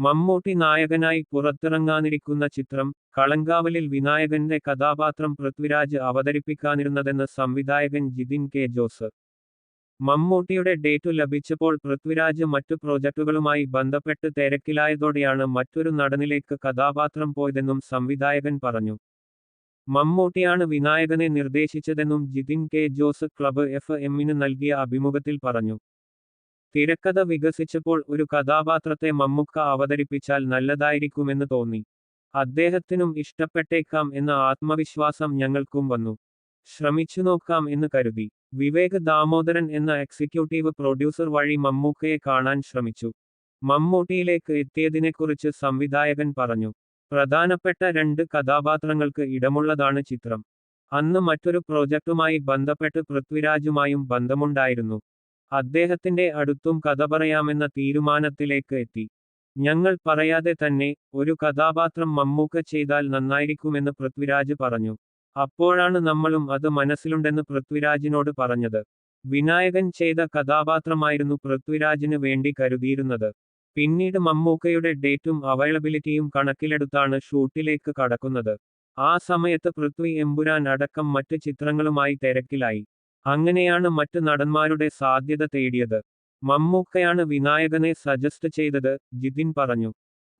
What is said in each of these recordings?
മമ്മൂട്ടി നായകനായി പുറത്തിറങ്ങാനിരിക്കുന്ന ചിത്രം കളങ്കാവലിൽ വിനായകന്റെ കഥാപാത്രം പൃഥ്വിരാജ് അവതരിപ്പിക്കാനിരുന്നതെന്ന് സംവിധായകൻ ജിതിൻ കെ ജോസ്. മമ്മൂട്ടിയുടെ ഡേറ്റു ലഭിച്ചപ്പോൾ പൃഥ്വിരാജ് മറ്റു പ്രോജക്ടുകളുമായി ബന്ധപ്പെട്ട് തിരക്കിലായതോടെയാണ് മറ്റൊരു നടനിലേക്ക് കഥാപാത്രം പോയതെന്നും സംവിധായകൻ പറഞ്ഞു. മമ്മൂട്ടിയാണ് വിനായകനെ നിർദ്ദേശിച്ചതെന്നും Jithin K Jose Club F എമ്മിന് നൽകിയ അഭിമുഖത്തിൽ പറഞ്ഞു. തിരക്കഥ വികസിച്ചപ്പോൾ ഒരു കഥാപാത്രത്തെ മമ്മുക്ക അവതരിപ്പിച്ചാൽ നല്ലതായിരിക്കുമെന്ന് തോന്നി. അദ്ദേഹത്തിനും ഇഷ്ടപ്പെട്ടേക്കാം എന്ന ആത്മവിശ്വാസം ഞങ്ങൾക്കും വന്നു. ശ്രമിച്ചു നോക്കാം എന്ന് കരുതി. വിവേക് ദാമോദരൻ എന്ന എക്സിക്യൂട്ടീവ് പ്രൊഡ്യൂസർ വഴി മമ്മൂക്കയെ കാണാൻ ശ്രമിച്ചു. മമ്മൂട്ടിയിലേക്ക് എത്തിയതിനെക്കുറിച്ച് സംവിധായകൻ പറഞ്ഞു. പ്രധാനപ്പെട്ട രണ്ട് കഥാപാത്രങ്ങൾക്ക് ഇടമുള്ളതാണ് ചിത്രം. അന്ന് മറ്റൊരു പ്രോജക്റ്റുമായി ബന്ധപ്പെട്ട് പൃഥ്വിരാജുമായും ബന്ധമുണ്ടായിരുന്നു. അദ്ദേഹത്തിന്റെ അടുത്തും കഥ പറയാമെന്ന തീരുമാനത്തിലേക്ക് എത്തി. ഞങ്ങൾ പറയാതെ തന്നെ ഒരു കഥാപാത്രം മമ്മൂക്ക ചെയ്താൽ നന്നായിരിക്കുമെന്ന് പൃഥ്വിരാജ് പറഞ്ഞു. അപ്പോഴാണ് നമ്മളും അത് മനസ്സിലുണ്ടെന്ന് പൃഥ്വിരാജിനോട് പറഞ്ഞത്. വിനായകൻ ചെയ്ത കഥാപാത്രമായിരുന്നു പൃഥ്വിരാജിന് വേണ്ടി കരുതിയിരുന്നത്. പിന്നീട് മമ്മൂക്കയുടെ ഡേറ്റും അവൈലബിലിറ്റിയും കണക്കിലെടുത്താണ് ഷൂട്ടിലേക്ക് കടക്കുന്നത്. ആ സമയത്ത് പൃഥ്വി എമ്പുരാൻ അടക്കം മറ്റ് ചിത്രങ്ങളുമായി തിരക്കിലായി. അങ്ങനെയാണ് മറ്റ് നടന്മാരുടെ സാധ്യത തേടിയത്. മമ്മൂക്കയാണ് വിനായകനെ സജസ്റ്റ് ചെയ്തത് ജിതിൻ പറഞ്ഞു.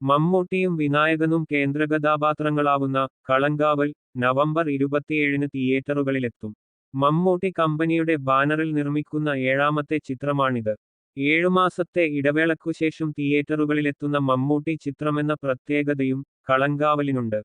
മമ്മൂട്ടിയും വിനായകനും കേന്ദ്രകഥാപാത്രങ്ങളാവുന്ന കളങ്കാവൽ നവംബർ ഇരുപത്തിയേഴിന് തിയേറ്ററുകളിലെത്തും. മമ്മൂട്ടി കമ്പനിയുടെ ബാനറിൽ നിർമ്മിക്കുന്ന ഏഴാമത്തെ ചിത്രമാണിത്. ഏഴുമാസത്തെ ഇടവേളക്കുശേഷം തിയേറ്ററുകളിലെത്തുന്ന മമ്മൂട്ടി ചിത്രമെന്ന പ്രത്യേകതയും കളങ്കാവലിനുണ്ട്.